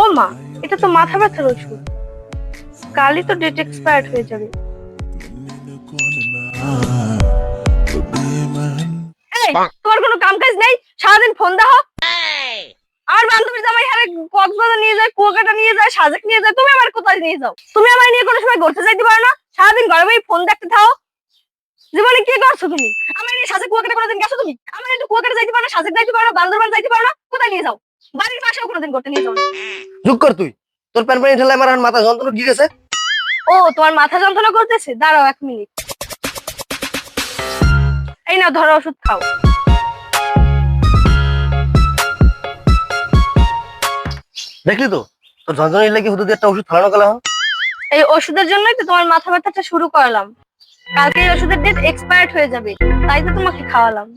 ও মা এটা তো মাথা ব্যথার ওষুধ। কালই তো ডেট এক্সপায়ার্ড হয়ে যাবে। তোমার কোনো কাম কাজ নেই? সারাদিন ফোন দাও। আর বান্ধবীর জামাই হারে কক্সবাজার নিয়ে যায় কুয়াকাটা নিয়ে যায় সাজেক নিয়ে যায় তুমি আমার কোথায় নিয়ে যাও? তুমি আমার নিয়ে কোনো সময় ঘুরতে যাইতে পারো না। সারাদিন ঘরে বই ফোন দেখতে থাও। জীবনে কি করছ তুমি? আমার নিয়ে সাজেক কুয়াকাটা কোনোদিন গেছো তুমি? আমার একটু কুয়াকাটা যাইতে পারো না সাজেক যাইতে পারো না বান্দরবান যাইতে পারো না। কোথায় নিয়ে যাও? বাড়ির পাশেও কোনোদিন ঘুরতে নিয়ে যাও চুপ কর তুই। তোর প্যান পানি ঠেলে আমার এখন মাথা যন্ত্রণা কি গেছে ও তোমার মাথা যন্ত্রণা করতেছে? দাঁড়াও এক মিনিট। এই নাও ধরো ওষুধ খাও। দেখলি তো? তোর যন্ত্রণা লেগে একটা ওষুধ ফালানো গেল এই ওষুধের জন্যই তো তোমার মাথা ব্যথাটা শুরু করলাম। কালকে ওষুধের ডেট এক্সপায়ার্ড হয়ে যাবে তাই তো তোমাকে খাওয়ালাম।